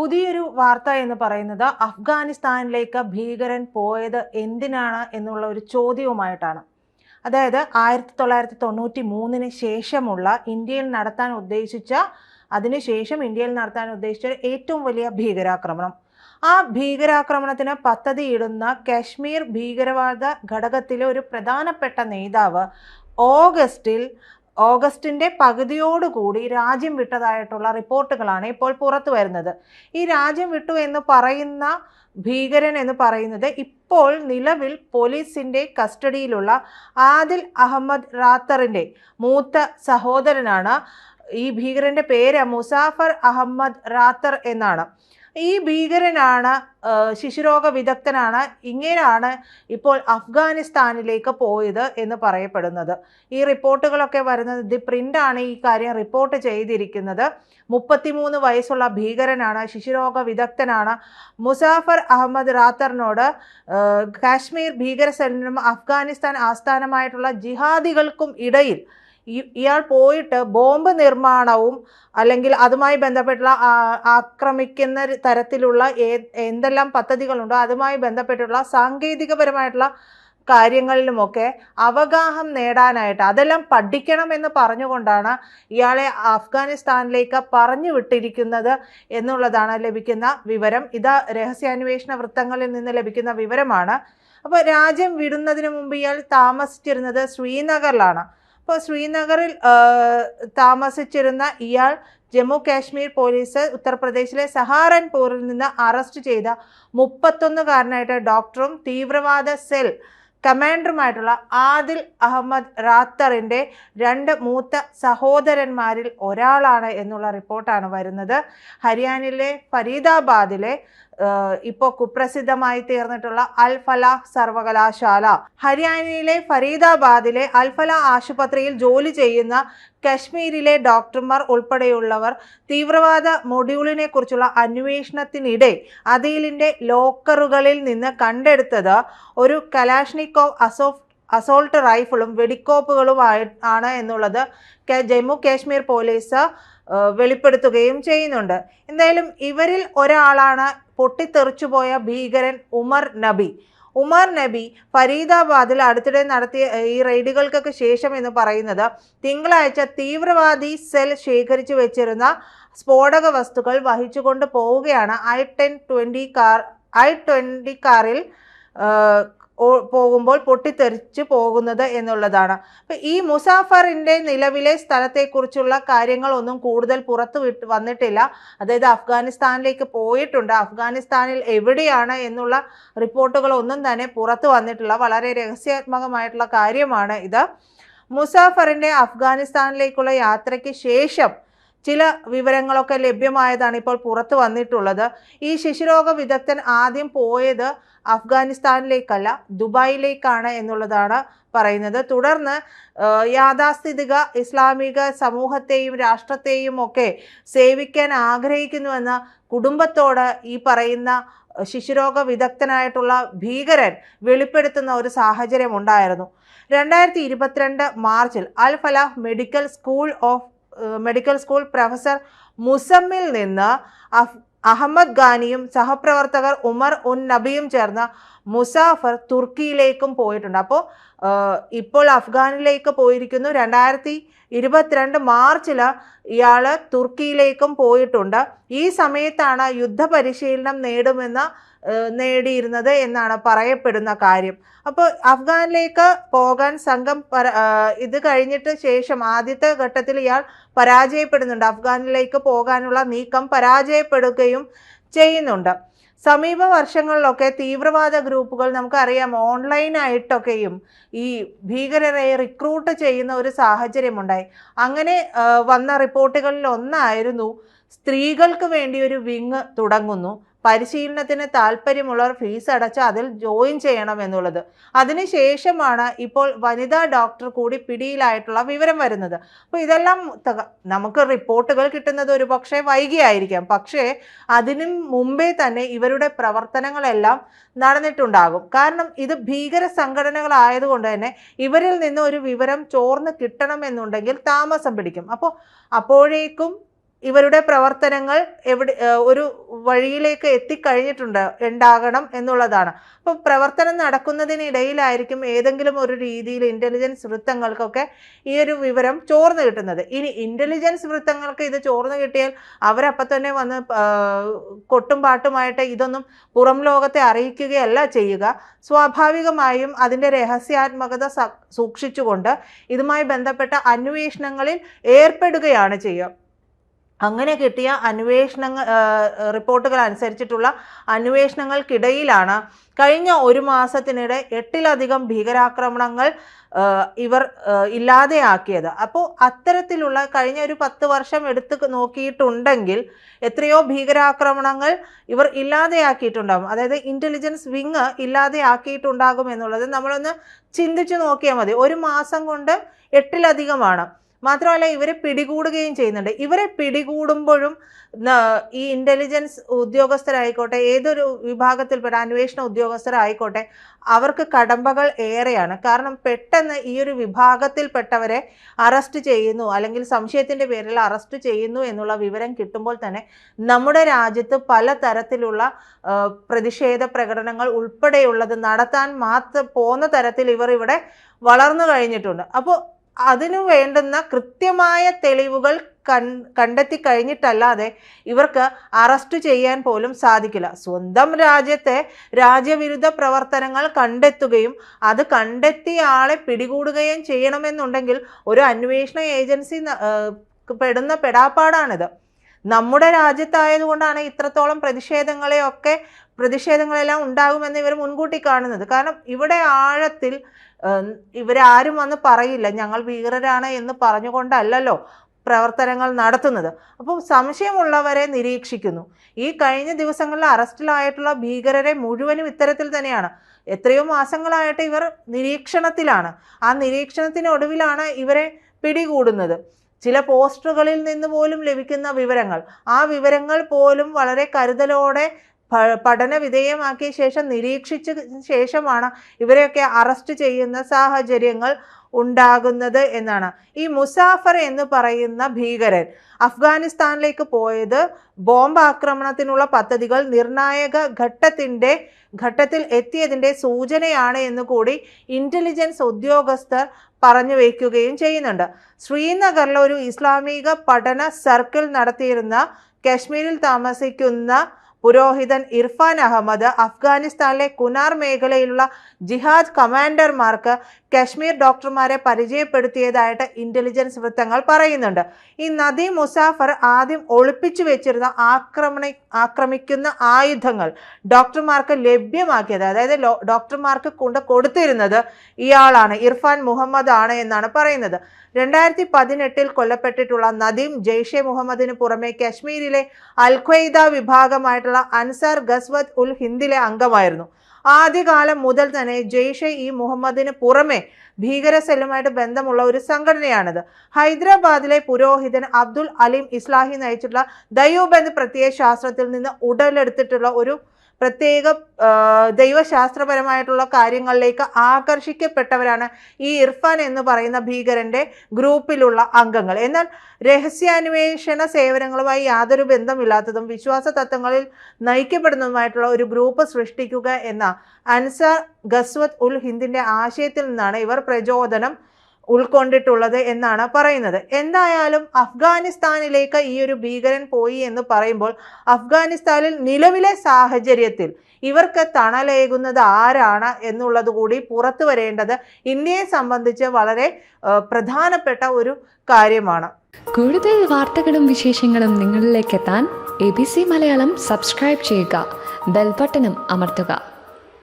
പുതിയൊരു വാർത്ത എന്ന് പറയുന്നത് അഫ്ഗാനിസ്ഥാനിലേക്ക് ഭീകരൻ പോയത് എന്തിനാണ് എന്നുള്ള ഒരു ചോദ്യവുമായിട്ടാണ്. അതായത് ആയിരത്തി തൊള്ളായിരത്തി തൊണ്ണൂറ്റി മൂന്നിന് ശേഷമുള്ള ഇന്ത്യയിൽ നടത്താൻ ഉദ്ദേശിച്ച അതിനുശേഷം ഇന്ത്യയിൽ നടത്താൻ ഉദ്ദേശിച്ച ഏറ്റവും വലിയ ഭീകരാക്രമണം. ആ ഭീകരാക്രമണത്തിന് പദ്ധതിയിടുന്ന കാശ്മീർ ഭീകരവാദ ഘടകത്തിലെ ഒരു പ്രധാനപ്പെട്ട നേതാവ് ഓഗസ്റ്റിൽ ഓഗസ്റ്റിന്റെ പകുതിയോടുകൂടി രാജ്യം വിട്ടതായിട്ടുള്ള റിപ്പോർട്ടുകളാണ് ഇപ്പോൾ പുറത്തു വരുന്നത്. ഈ രാജ്യം വിട്ടു എന്ന് പറയുന്ന ഭീകരൻ എന്ന് പറയുന്നത് ഇപ്പോൾ നിലവിൽ പോലീസിന്റെ കസ്റ്റഡിയിലുള്ള ആദിൽ അഹമ്മദ് റാത്തറിന്റെ മൂത്ത സഹോദരനാണ്. ഈ ഭീകരന്റെ പേര് മുസാഫർ അഹമ്മദ് റാത്തർ എന്നാണ്. ഈ ഭീകരനാണ് ശിശുരോഗ വിദഗ്ധനാണ് ഇങ്ങനെയാണ് ഇപ്പോൾ അഫ്ഗാനിസ്ഥാനിലേക്ക് പോയത് എന്ന് പറയപ്പെടുന്നത്. ഈ റിപ്പോർട്ടുകളൊക്കെ വരുന്നത് ദി പ്രിന്റാണ് ഈ കാര്യം റിപ്പോർട്ട് ചെയ്തിരിക്കുന്നത്. മുപ്പത്തിമൂന്ന് വയസ്സുള്ള ഭീകരനാണ് ശിശുരോഗ വിദഗ്ധനാണ്. മുസാഫർ അഹമ്മദ് റാത്തറിനോട് കാശ്മീർ ഭീകര അഫ്ഗാനിസ്ഥാൻ ആസ്ഥാനമായിട്ടുള്ള ജിഹാദികൾക്കും ഇടയിൽ ഇയാൾ പോയിട്ട് ബോംബ് നിർമ്മാണവും അല്ലെങ്കിൽ അതുമായി ബന്ധപ്പെട്ടുള്ള ആക്രമിക്കുന്ന തരത്തിലുള്ള എന്തെല്ലാം പദ്ധതികളുണ്ടോ അതുമായി ബന്ധപ്പെട്ടുള്ള സാങ്കേതികപരമായിട്ടുള്ള കാര്യങ്ങളിലുമൊക്കെ അവഗാഹം നേടാനായിട്ട് അതെല്ലാം പഠിക്കണം പഠിക്കണമെന്ന് പറഞ്ഞുകൊണ്ടാണ് ഇയാളെ അഫ്ഗാനിസ്ഥാനിലേക്ക് പറഞ്ഞു വിട്ടിരിക്കുന്നത് എന്നുള്ളതാണ് ലഭിക്കുന്ന വിവരം. ഇത് രഹസ്യാന്വേഷണ വൃത്തങ്ങളിൽ നിന്ന് ലഭിക്കുന്ന വിവരമാണ്. അപ്പോൾ രാജ്യം വിടുന്നതിന് മുമ്പ് ഇയാൾ താമസിച്ചിരുന്നത് ശ്രീനഗറിലാണ്. അപ്പോൾ ശ്രീനഗറിൽ താമസിച്ചിരുന്ന ഇയാൾ ജമ്മു കാശ്മീർ പോലീസ് ഉത്തർപ്രദേശിലെ സഹാറൻപൂരിൽ നിന്ന് അറസ്റ്റ് ചെയ്ത മുപ്പത്തൊന്നുകാരനായിട്ട് ഡോക്ടറും തീവ്രവാദ സെൽ കമാൻഡറുമായിട്ടുള്ള ആദിൽ അഹമ്മദ് റാത്തറിന്റെ രണ്ട് മൂത്ത സഹോദരന്മാരിൽ ഒരാളാണ് എന്നുള്ള റിപ്പോർട്ടാണ് വരുന്നത്. ഹരിയാനയിലെ ഫരീദാബാദിലെ ഇപ്പോൾ കുപ്രസിദ്ധമായി തീർന്നിട്ടുള്ള അൽ ഫലാഹ് സർവകലാശാല. ഹരിയാനയിലെ ഫരീദാബാദിലെ അൽ ഫലാഹ് ആശുപത്രിയിൽ ജോലി ചെയ്യുന്ന കശ്മീരിലെ ഡോക്ടർമാർ ഉൾപ്പെടെയുള്ളവർ തീവ്രവാദ മൊഡ്യൂളിനെ കുറിച്ചുള്ള അന്വേഷണത്തിനിടെ അതിലിന്റെ ലോക്കറുകളിൽ നിന്ന് കണ്ടെടുത്തത് ഒരു കലാഷ്നിക്കോവ് അസോഫ് അസോൾട്ട് റൈഫിളും വെടിക്കോപ്പുകളുമായി ആണ് എന്നുള്ളത് ജമ്മു കാശ്മീർ പോലീസ് വെളിപ്പെടുത്തുകയും ചെയ്യുന്നുണ്ട്. എന്തായാലും ഇവരിൽ ഒരാളാണ് പൊട്ടിത്തെറിച്ചുപോയ ഭീകരൻ ഉമർ നബി. ഉമർ നബി ഫരീദാബാദിൽ അടുത്തിടെ നടത്തിയ ഈ റെയ്ഡുകൾക്കൊക്കെ ശേഷം എന്ന് പറയുന്നത് തിങ്കളാഴ്ച തീവ്രവാദി സെൽ ശേഖരിച്ചു വെച്ചിരുന്ന സ്ഫോടക വസ്തുക്കൾ വഹിച്ചുകൊണ്ട് പോവുകയാണ്. I ten twenty car I twenty കാറിൽ പോകുമ്പോൾ പൊട്ടിത്തെറിച്ച് പോകുന്നത് എന്നുള്ളതാണ്. അപ്പൊ ഈ മുസാഫറിന്റെ നിലവിലെ സ്ഥലത്തെക്കുറിച്ചുള്ള കാര്യങ്ങളൊന്നും കൂടുതൽ പുറത്തു വിട്ട് വന്നിട്ടില്ല. അതായത് അഫ്ഗാനിസ്ഥാനിലേക്ക് പോയിട്ടുണ്ട്. അഫ്ഗാനിസ്ഥാനിൽ എവിടെയാണ് എന്നുള്ള റിപ്പോർട്ടുകളൊന്നും തന്നെ പുറത്തു വന്നിട്ടില്ല. വളരെ രഹസ്യാത്മകമായിട്ടുള്ള കാര്യമാണ് ഇത്. മുസാഫറിന്റെ അഫ്ഗാനിസ്ഥാനിലേക്കുള്ള യാത്രയ്ക്ക് ശേഷം ചില വിവരങ്ങളൊക്കെ ലഭ്യമായതാണ് ഇപ്പോൾ പുറത്തു വന്നിട്ടുള്ളത്. ഈ ശിശുരോഗ വിദഗ്ധൻ ആദ്യം പോയത് അഫ്ഗാനിസ്ഥാനിലേക്കല്ല ദുബായിലേക്കാണ് എന്നുള്ളതാണ് പറയുന്നത്. തുടർന്ന് യാഥാസ്ഥിതിക ഇസ്ലാമിക സമൂഹത്തെയും രാഷ്ട്രത്തെയും ഒക്കെ സേവിക്കാൻ ആഗ്രഹിക്കുന്നുവെന്ന് കുടുംബത്തോട് ഈ പറയുന്ന ശിശുരോഗ വിദഗ്ധനായിട്ടുള്ള ഭീകരൻ വെളിപ്പെടുത്തുന്ന ഒരു സാഹചര്യം ഉണ്ടായിരുന്നു. രണ്ടായിരത്തി ഇരുപത്തിരണ്ട് മാർച്ചിൽ Al Falah medical school of medical school professor Muzammil നിന്ന് അഹമ്മദ് ഖാനിയും സഹപ്രവർത്തകർ ഉമർ ഉൻ നബിയും ചേർന്ന മുസാഫർ തുർക്കിയിലേക്കും പോയിട്ടുണ്ട്. അപ്പോൾ ഇപ്പോൾ അഫ്ഗാനിലേക്ക് പോയിരിക്കുന്നു. രണ്ടായിരത്തി ഇരുപത്തിരണ്ട് മാർച്ചിൽ ഇയാൾ തുർക്കിയിലേക്കും പോയിട്ടുണ്ട്. ഈ സമയത്താണ് യുദ്ധപരിശീലനം നേടുമെന്ന് നേടിയിരുന്നത് എന്നാണ് പറയപ്പെടുന്ന കാര്യം. അപ്പോൾ അഫ്ഗാനിലേക്ക് പോകാൻ സംഘം ഇത് കഴിഞ്ഞിട്ട് ശേഷം ആദ്യത്തെ ഘട്ടത്തിൽ ഇയാൾ പരാജയപ്പെടുന്നുണ്ട്. അഫ്ഗാനിലേക്ക് പോകാനുള്ള നീക്കം പരാജയപ്പെടുകയും ചെയ്യുന്നുണ്ട്. സമീപ വർഷങ്ങളിലൊക്കെ തീവ്രവാദ ഗ്രൂപ്പുകൾ നമുക്കറിയാം ഓൺലൈനായിട്ടൊക്കെയും ഈ ഭീകരരെ റിക്രൂട്ട് ചെയ്യുന്ന ഒരു സാഹചര്യമുണ്ടായി. അങ്ങനെ വന്ന റിപ്പോർട്ടുകളിൽ ഒന്നായിരുന്നു സ്ത്രീകൾക്ക് വേണ്ടി ഒരു വിങ് തുടങ്ങുന്നു. പരിശീലനത്തിന് താല്പര്യമുള്ളവർ ഫീസ് അടച്ച് അതിൽ ജോയിൻ ചെയ്യണം എന്നുള്ളത്. അതിനുശേഷമാണ് ഇപ്പോൾ വനിതാ ഡോക്ടർ കൂടി പിടിയിലായിട്ടുള്ള വിവരം വരുന്നത്. അപ്പോൾ ഇതെല്ലാം നമുക്ക് റിപ്പോർട്ടുകൾ കിട്ടുന്നത് ഒരു പക്ഷേ വൈകിയായിരിക്കാം. പക്ഷേ അതിനും മുമ്പേ തന്നെ ഇവരുടെ പ്രവർത്തനങ്ങളെല്ലാം നടന്നിട്ടുണ്ടാകും. കാരണം ഇത് ഭീകര സംഘടനകളായതുകൊണ്ട് തന്നെ ഇവരിൽ നിന്ന് ഒരു വിവരം ചോർന്ന് കിട്ടണമെന്നുണ്ടെങ്കിൽ താമസം പിടിക്കും. അപ്പോൾ അപ്പോഴേക്കും ഇവരുടെ പ്രവർത്തനങ്ങൾ എവിടെ ഒരു വഴിയിലേക്ക് എത്തിക്കഴിഞ്ഞിട്ടുണ്ട് ഉണ്ടാകണം എന്നുള്ളതാണ്. അപ്പോൾ പ്രവർത്തനം നടക്കുന്നതിനിടയിലായിരിക്കും ഏതെങ്കിലും ഒരു രീതിയിൽ ഇന്റലിജൻസ് വൃത്തങ്ങൾക്കൊക്കെ ഈ ഒരു വിവരം ചോർന്നു കിട്ടുന്നത്. ഇനി ഇന്റലിജൻസ് വൃത്തങ്ങൾക്ക് ഇത് ചോർന്നു കിട്ടിയാൽ അവരപ്പം തന്നെ വന്ന് കൊട്ടും പാട്ടുമായിട്ട് ഇതൊന്നും പുറം ലോകത്തെ അറിയിക്കുകയല്ല ചെയ്യുക. സ്വാഭാവികമായും അതിന്റെ രഹസ്യാത്മകത സൂക്ഷിച്ചുകൊണ്ട് ഇതുമായി ബന്ധപ്പെട്ട അന്വേഷണങ്ങളിൽ ഏർപ്പെടുകയാണ് ചെയ്യുക. അങ്ങനെ കിട്ടിയ അന്വേഷണങ്ങൾ റിപ്പോർട്ടുകൾ അനുസരിച്ചിട്ടുള്ള അന്വേഷണങ്ങൾക്കിടയിലാണ് കഴിഞ്ഞ ഒരു മാസത്തിനിടെ എട്ടിലധികം ഭീകരാക്രമണങ്ങൾ ഇവർ ഇല്ലാതെയാക്കിയത്. അപ്പോൾ അത്തരത്തിലുള്ള കഴിഞ്ഞ ഒരു പത്ത് വർഷം എടുത്ത് നോക്കിയിട്ടുണ്ടെങ്കിൽ എത്രയോ ഭീകരാക്രമണങ്ങൾ ഇവർ ഇല്ലാതെയാക്കിയിട്ടുണ്ടാകും അതായത് ഇന്റലിജൻസ് വിങ് ഇല്ലാതെയാക്കിയിട്ടുണ്ടാകും എന്നുള്ളത് നമ്മളൊന്ന് ചിന്തിച്ചു നോക്കിയാൽ മതി. ഒരു മാസം കൊണ്ട് എട്ടിലധികമാണ്. മാത്രമല്ല ഇവരെ പിടികൂടുകയും ചെയ്യുന്നുണ്ട്. ഇവരെ പിടികൂടുമ്പോഴും ഈ ഇന്റലിജൻസ് ഉദ്യോഗസ്ഥരായിക്കോട്ടെ ഏതൊരു വിഭാഗത്തിൽപ്പെട്ട അന്വേഷണ ഉദ്യോഗസ്ഥരായിക്കോട്ടെ അവർക്ക് കടമ്പകൾ ഏറെയാണ്. കാരണം പെട്ടെന്ന് ഈ ഒരു വിഭാഗത്തിൽപ്പെട്ടവരെ അറസ്റ്റ് ചെയ്യുന്നു അല്ലെങ്കിൽ സംശയത്തിന്റെ പേരിൽ അറസ്റ്റ് ചെയ്യുന്നു എന്നുള്ള വിവരം കിട്ടുമ്പോൾ തന്നെ നമ്മുടെ രാജ്യത്ത് പല തരത്തിലുള്ള പ്രതിഷേധ പ്രകടനങ്ങൾ ഉൾപ്പെടെയുള്ളത് നടത്താൻ മാത്രം പോന്ന തരത്തിൽ ഇവർ ഇവിടെ വളർന്നു കഴിഞ്ഞിട്ടുണ്ട്. അപ്പോൾ അതിനു വേണ്ടുന്ന കൃത്യമായ തെളിവുകൾ കൺ കണ്ടെത്തി കഴിഞ്ഞിട്ടല്ലാതെ ഇവർക്ക് അറസ്റ്റ് ചെയ്യാൻ പോലും സാധിക്കില്ല. സ്വന്തം രാജ്യത്തെ രാജ്യവിരുദ്ധ പ്രവർത്തനങ്ങൾ കണ്ടെത്തുകയും അത് കണ്ടെത്തിയ ആളെ പിടികൂടുകയും ചെയ്യണമെന്നുണ്ടെങ്കിൽ ഒരു അന്വേഷണ ഏജൻസി പെടുന്ന പെടാപ്പാടാണിത്. നമ്മുടെ രാജ്യത്തായതുകൊണ്ടാണ് ഇത്രത്തോളം പ്രതിഷേധങ്ങളെയൊക്കെ പ്രതിഷേധങ്ങളെല്ലാം ഉണ്ടാകുമെന്ന് ഇവർ മുൻകൂട്ടി കാണുന്നത്. കാരണം ഇവിടെ ആഴത്തിൽ ഇവരാരും വന്ന് പറയില്ല. ഞങ്ങൾ ഭീകരരാണ് എന്ന് പറഞ്ഞുകൊണ്ടല്ലല്ലോ പ്രവർത്തനങ്ങൾ നടത്തുന്നത്. അപ്പോൾ സംശയമുള്ളവരെ നിരീക്ഷിക്കുന്നു. ഈ കഴിഞ്ഞ ദിവസങ്ങളിൽ അറസ്റ്റിലായിട്ടുള്ള ഭീകരരെ മുഴുവനും ഇത്തരത്തിൽ തന്നെയാണ്. എത്രയോ മാസങ്ങളായിട്ട് ഇവർ നിരീക്ഷണത്തിലാണ്. ആ നിരീക്ഷണത്തിനൊടുവിലാണ് ഇവരെ പിടികൂടുന്നത്. ചില പോസ്റ്ററുകളിൽ നിന്ന് പോലും ലഭിക്കുന്ന വിവരങ്ങൾ. ആ വിവരങ്ങൾ പോലും വളരെ കരുതലോടെ പഠന വിധേയമാക്കിയ ശേഷം നിരീക്ഷിച്ച ശേഷമാണ് ഇവരെയൊക്കെ അറസ്റ്റ് ചെയ്യുന്ന സാഹചര്യങ്ങൾ ഉണ്ടാകുന്നത് എന്നാണ്. ഈ മുസാഫർ എന്ന് പറയുന്ന ഭീകരൻ അഫ്ഗാനിസ്ഥാനിലേക്ക് പോയത് ബോംബ് ആക്രമണത്തിനുള്ള പദ്ധതികൾ നിർണായക ഘട്ടത്തിന്റെ ഘട്ടത്തിൽ എത്തിയതിന്റെ സൂചനയാണ് എന്ന് കൂടി ഇന്റലിജൻസ് ഉദ്യോഗസ്ഥർ പറഞ്ഞു വയ്ക്കുകയും ചെയ്യുന്നുണ്ട്. ശ്രീനഗറിൽ ഒരു ഇസ്ലാമിക പഠന സർക്കിൾ നടത്തിയിരുന്ന കശ്മീരിൽ താമസിക്കുന്ന പുരോഹിതൻ ഇർഫാൻ അഹമ്മദ് അഫ്ഗാനിസ്ഥാനിലെ കുനാർ മേഖലയിലുള്ള ജിഹാദ് കമാൻഡർമാർക്ക് കശ്മീർ ഡോക്ടർമാരെ പരിചയപ്പെടുത്തിയതായിട്ട് ഇന്റലിജൻസ് വൃത്തങ്ങൾ പറയുന്നുണ്ട്. ഈ നദി മുസാഫർ ആദ്യം ഒളിപ്പിച്ചു വെച്ചിരുന്ന ആക്രമണ ആക്രമിക്കുന്ന ആയുധങ്ങൾ ഡോക്ടർമാർക്ക് ലഭ്യമാക്കിയത് അതായത് ഡോക്ടർമാർക്ക് കൊണ്ട് കൊടുത്തിരുന്നത് ഇയാളാണ് ഇർഫാൻ മുഹമ്മദ് ആണ് എന്നാണ് പറയുന്നത്. രണ്ടായിരത്തി പതിനെട്ടിൽ കൊല്ലപ്പെട്ടിട്ടുള്ള നദീം ജെയ്ഷെ മുഹമ്മദിന് പുറമെ കശ്മീരിലെ അൽ ഖ്വയ്ദ വിഭാഗമായിട്ടുള്ള അൻസാർ ഗസ്വത് ഉൽ ഹിന്ദിലെ അംഗമായിരുന്നു. ആദ്യകാലം മുതൽ തന്നെ ജെയ്ഷെ ഇ മുഹമ്മദിന് പുറമെ ഭീകര സെല്ലുമായിട്ട് ബന്ധമുള്ള ഒരു സംഘടനയാണിത്. ഹൈദരാബാദിലെ പുരോഹിതൻ അബ്ദുൽ അലീം ഇസ്ലാഹി നയിച്ചിട്ടുള്ള ദൈവബന്ധ പ്രത്യയ ശാസ്ത്രത്തിൽ നിന്ന് ഉടലെടുത്തിട്ടുള്ള ഒരു പ്രത്യേക ദൈവശാസ്ത്രപരമായിട്ടുള്ള കാര്യങ്ങളിലേക്ക് ആകർഷിക്കപ്പെട്ടവരാണ് ഈ ഇർഫാൻ എന്ന് പറയുന്ന ഭീകരന്റെ ഗ്രൂപ്പിലുള്ള അംഗങ്ങൾ. എന്നാൽ രഹസ്യാന്വേഷണ സേവനങ്ങളുമായി യാതൊരു ബന്ധമില്ലാത്തതും വിശ്വാസ തത്വങ്ങളിൽ നയിക്കപ്പെടുന്നതുമായിട്ടുള്ള ഒരു ഗ്രൂപ്പ് സൃഷ്ടിക്കുക എന്ന അൻസാർ ഗസ്വത് ഉൽ ഹിന്ദിന്റെ ആശയത്തിൽ നിന്നാണ് ഇവർ പ്രചോദനം ഉൾക്കൊണ്ടിട്ടുള്ളത് എന്നാണ് പറയുന്നത്. എന്തായാലും അഫ്ഗാനിസ്ഥാനിലേക്ക് ഈ ഒരു ഭീകരൻ പോയി എന്ന് പറയുമ്പോൾ അഫ്ഗാനിസ്ഥാനിൽ നിലവിലെ സാഹചര്യത്തിൽ ഇവർക്ക് തണലേകുന്നത് ആരാണ് എന്നുള്ളത് കൂടി പുറത്തു വരേണ്ടത് ഇന്ത്യയെ സംബന്ധിച്ച് വളരെ പ്രധാനപ്പെട്ട ഒരു കാര്യമാണ്. കൂടുതൽ വാർത്തകളും വിശേഷങ്ങളും നിങ്ങളിലേക്ക് എത്താൻ A B C Malayalam subscribe ചെയ്യുക. ബെൽബട്ടനും അമർത്തുക.